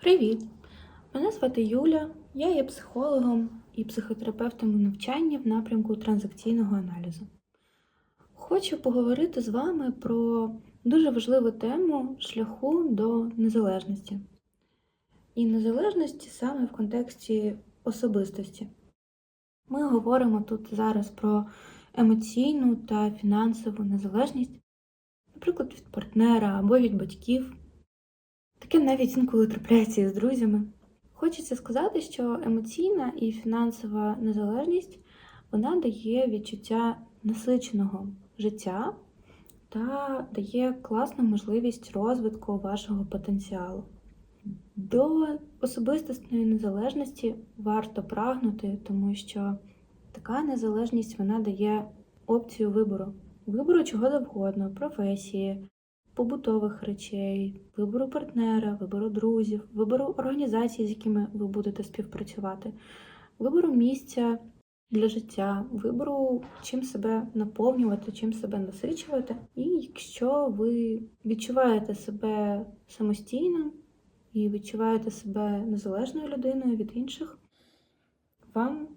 Привіт! Мене звати Юля, я є психологом і психотерапевтом у навчанні в напрямку транзакційного аналізу. Хочу поговорити з вами про дуже важливу тему шляху до незалежності. І незалежності саме в контексті особистості. Ми говоримо тут зараз про емоційну та фінансову незалежність, наприклад, від партнера або від батьків. Таке навіть інколи трапляється із друзями. Хочеться сказати, що емоційна і фінансова незалежність вона дає відчуття насиченого життя та дає класну можливість розвитку вашого потенціалу. До особистісної незалежності варто прагнути, тому що така незалежність вона дає опцію вибору. Вибору чого завгодно, професії, побутових речей, вибору партнера, вибору друзів, вибору організацій, з якими ви будете співпрацювати, вибору місця для життя, вибору, чим себе наповнювати, чим себе насичувати. І якщо ви відчуваєте себе самостійно і відчуваєте себе незалежною людиною від інших, вам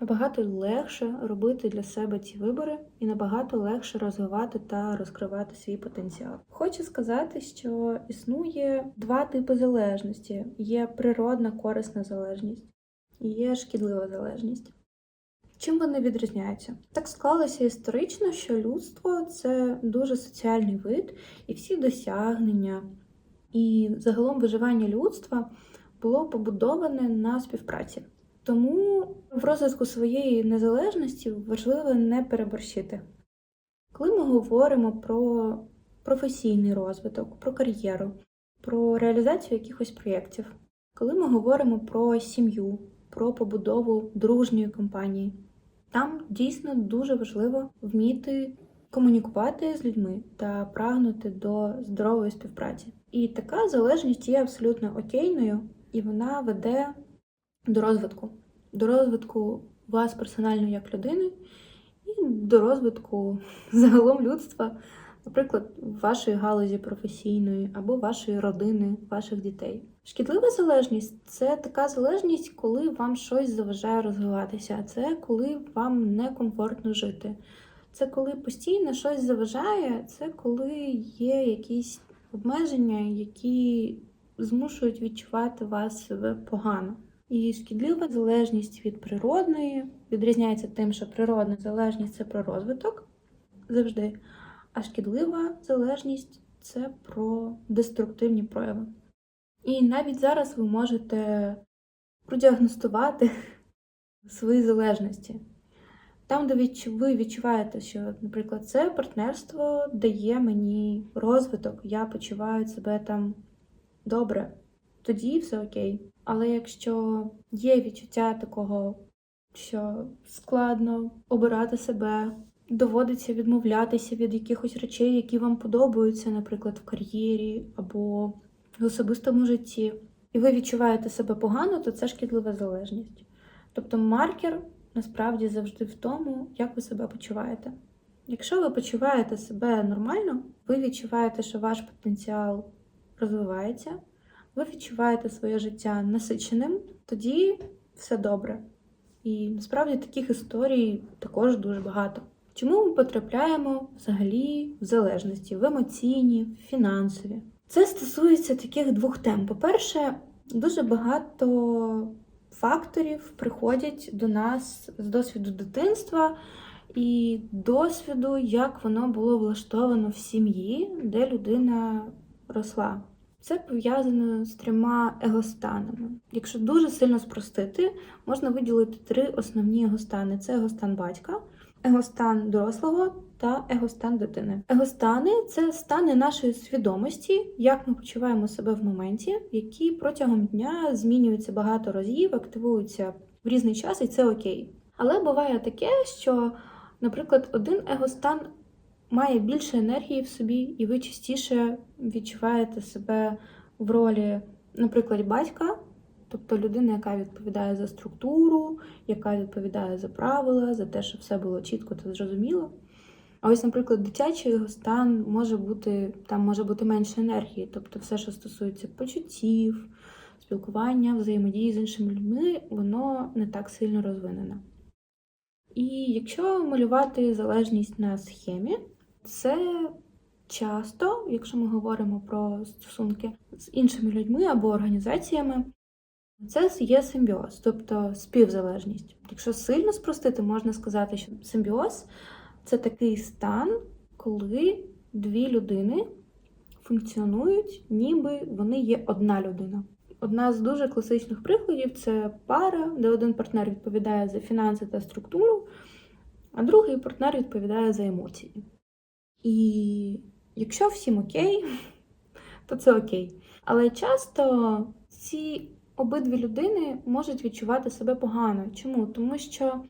набагато легше робити для себе ці вибори і набагато легше розвивати та розкривати свій потенціал. Хочу сказати, що існує два типи залежності: є природна корисна залежність і є шкідлива залежність. Чим вони відрізняються? Так склалося історично, що людство це дуже соціальний вид, і всі досягнення, і загалом виживання людства було побудоване на співпраці. Тому в розвитку своєї незалежності важливо не переборщити. Коли ми говоримо про професійний розвиток, про кар'єру, про реалізацію якихось проєктів, коли ми говоримо про сім'ю, про побудову дружньої компанії, там дійсно дуже важливо вміти комунікувати з людьми та прагнути до здорової співпраці. І така залежність є абсолютно окейною, і вона веде до розвитку, до розвитку вас персонально як людини, і до розвитку загалом людства, наприклад, вашої галузі професійної або вашої родини, ваших дітей. Шкідлива залежність це така залежність, коли вам щось заважає розвиватися. Це коли вам некомфортно жити. Це коли постійно щось заважає, це коли є якісь обмеження, які змушують відчувати вас себе погано. І шкідлива залежність від природної відрізняється тим, що природна залежність це про розвиток завжди, а шкідлива залежність це про деструктивні прояви. І навіть зараз ви можете продіагностувати свої залежності. Там, де ви відчуваєте, що, наприклад, це партнерство дає мені розвиток, я почуваю себе там добре, тоді все окей. Але якщо є відчуття такого, що складно обирати себе, доводиться відмовлятися від якихось речей, які вам подобаються, наприклад, в кар'єрі або в особистому житті, і ви відчуваєте себе погано, то це шкідлива залежність. Тобто маркер насправді завжди в тому, як ви себе почуваєте. Якщо ви почуваєте себе нормально, ви відчуваєте, що ваш потенціал розвивається, ви відчуваєте своє життя насиченим, тоді все добре. І насправді таких історій також дуже багато. Чому ми потрапляємо взагалі в залежності, в емоційні, в фінансові? Це стосується таких двох тем. По-перше, дуже багато факторів приходять до нас з досвіду дитинства і досвіду, як воно було влаштовано в сім'ї, де людина росла. Це пов'язано з трьома егостанами. Якщо дуже сильно спростити, можна виділити три основні егостани: це егостан батька, егостан дорослого та егостан дитини. Егостани це стани нашої свідомості, як ми почуваємо себе в моменті, які протягом дня змінюються багато разів, активуються в різний час, і це окей. Але буває таке, що, наприклад, один егостан має більше енергії в собі, і ви частіше відчуваєте себе в ролі, наприклад, батька, тобто людина, яка відповідає за структуру, яка відповідає за правила, за те, щоб все було чітко та зрозуміло. А ось, наприклад, дитячий його стан може бути, там може бути менше енергії, тобто все, що стосується почуттів, спілкування, взаємодії з іншими людьми, воно не так сильно розвинене. І якщо малювати залежність на схемі, це часто, якщо ми говоримо про стосунки з іншими людьми або організаціями, це є симбіоз, тобто співзалежність. Якщо сильно спростити, можна сказати, що симбіоз це такий стан, коли дві людини функціонують, ніби вони є одна людина. Одна з дуже класичних прикладів це пара, де один партнер відповідає за фінанси та структуру, а другий партнер відповідає за емоції. І якщо всім окей, то це окей. Але часто ці обидві людини можуть відчувати себе погано. Чому? Тому що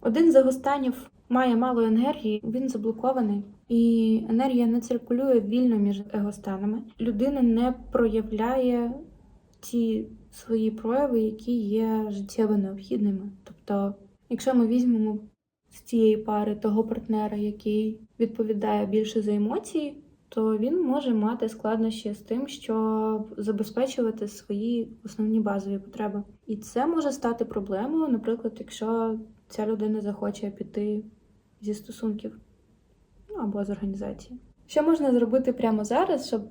один з егостанів має мало енергії, він заблокований, і енергія не циркулює вільно між егостанами. Людина не проявляє ті свої прояви, які є життєво необхідними. Тобто, якщо ми візьмемо з цієї пари того партнера, який відповідає більше за емоції, то він може мати складнощі з тим, щоб забезпечувати свої основні базові потреби. І це може стати проблемою, наприклад, якщо ця людина захоче піти зі стосунків ну, або з організації. Що можна зробити прямо зараз, щоб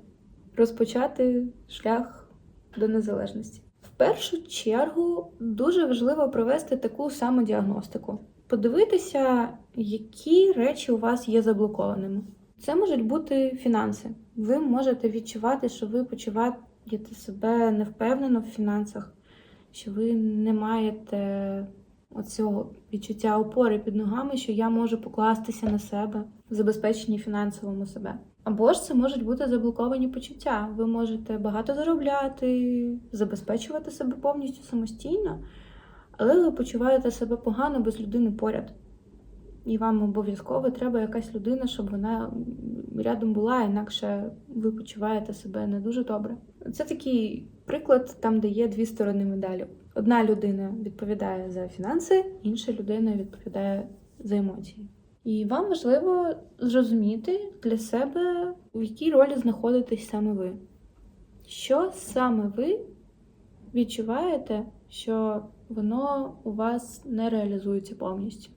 розпочати шлях до незалежності? В першу чергу дуже важливо провести таку самодіагностику, подивитися, які речі у вас є заблокованими. Це можуть бути фінанси. Ви можете відчувати, що ви почуваєте себе невпевнено в фінансах, що ви не маєте оцього відчуття опори під ногами, що я можу покластися на себе в забезпеченні фінансовому себе. Або ж це можуть бути заблоковані почуття. Ви можете багато заробляти, забезпечувати себе повністю самостійно, але ви почуваєте себе погано без людини поряд. І вам обов'язково треба якась людина, щоб вона рядом була, інакше ви почуваєте себе не дуже добре. Це такий приклад там, де є дві сторони медалі. Одна людина відповідає за фінанси, інша людина відповідає за емоції. І вам важливо зрозуміти для себе, в якій ролі знаходитесь саме ви. Що саме ви відчуваєте, що воно у вас не реалізується повністю?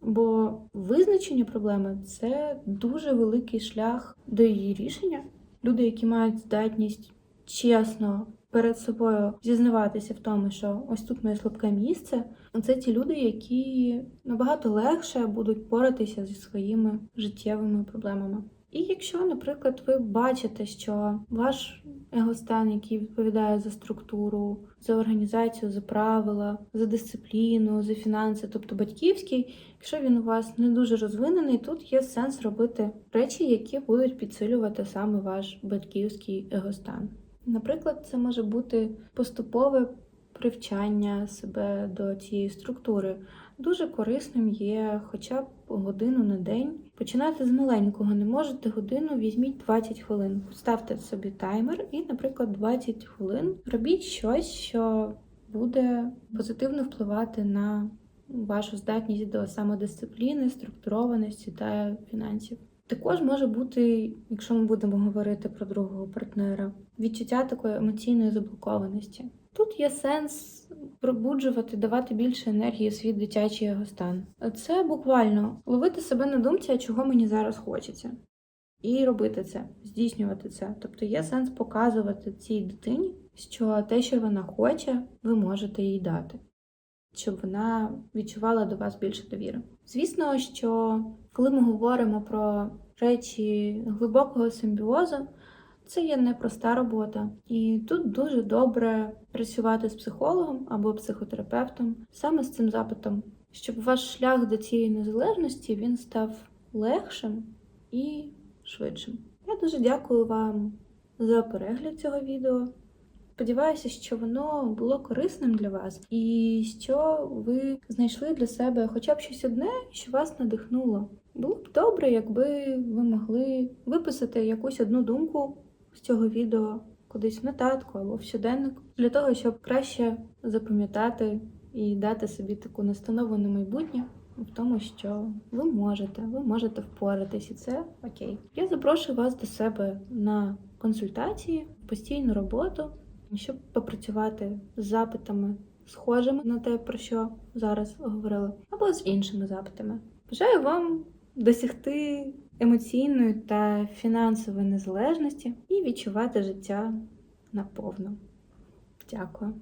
Бо визначення проблеми це дуже великий шлях до її рішення. Люди, які мають здатність чесно перед собою зізнаватися в тому, що ось тут моє слабке місце, це ті люди, які набагато легше будуть поратися зі своїми життєвими проблемами. І якщо, наприклад, ви бачите, що ваш егостан, який відповідає за структуру, за організацію, за правила, за дисципліну, за фінанси, тобто батьківський, якщо він у вас не дуже розвинений, тут є сенс робити речі, які будуть підсилювати саме ваш батьківський егостан. Наприклад, це може бути поступове привчання себе до цієї структури. Дуже корисним є хоча б годину на день. Починати з маленького. Не можете годину, візьміть 20 хвилин. Ставте собі таймер і, наприклад, 20 хвилин робіть щось, що буде позитивно впливати на вашу здатність до самодисципліни, структурованості та фінансів. Також може бути, якщо ми будемо говорити про другого партнера, відчуття такої емоційної заблокованості. Тут є сенс пробуджувати, давати більше енергії в свій дитячий його стан. Це буквально ловити себе на думці, чого мені зараз хочеться. І робити це, здійснювати це. Тобто є сенс показувати цій дитині, що те, що вона хоче, ви можете їй дати, щоб вона відчувала до вас більше довіри. Звісно, що коли ми говоримо про речі глибокого симбіозу, це є непроста робота, і тут дуже добре працювати з психологом або психотерапевтом саме з цим запитом, щоб ваш шлях до цієї незалежності він став легшим і швидшим. Я дуже дякую вам за перегляд цього відео. Сподіваюся, що воно було корисним для вас, і що ви знайшли для себе хоча б щось одне, що вас надихнуло. Було б добре, якби ви могли виписати якусь одну думку з цього відео кудись в нотатку або в щоденник, для того, щоб краще запам'ятати і дати собі таку настанову на майбутнє в тому, що ви можете, ви можете впоратись, і це окей. Я запрошую вас до себе на консультації, постійну роботу. щоб попрацювати з запитами, схожими на те, про що зараз говорили, або з іншими запитами. Бажаю вам досягти емоційної та фінансової незалежності і відчувати життя наповну. Дякую.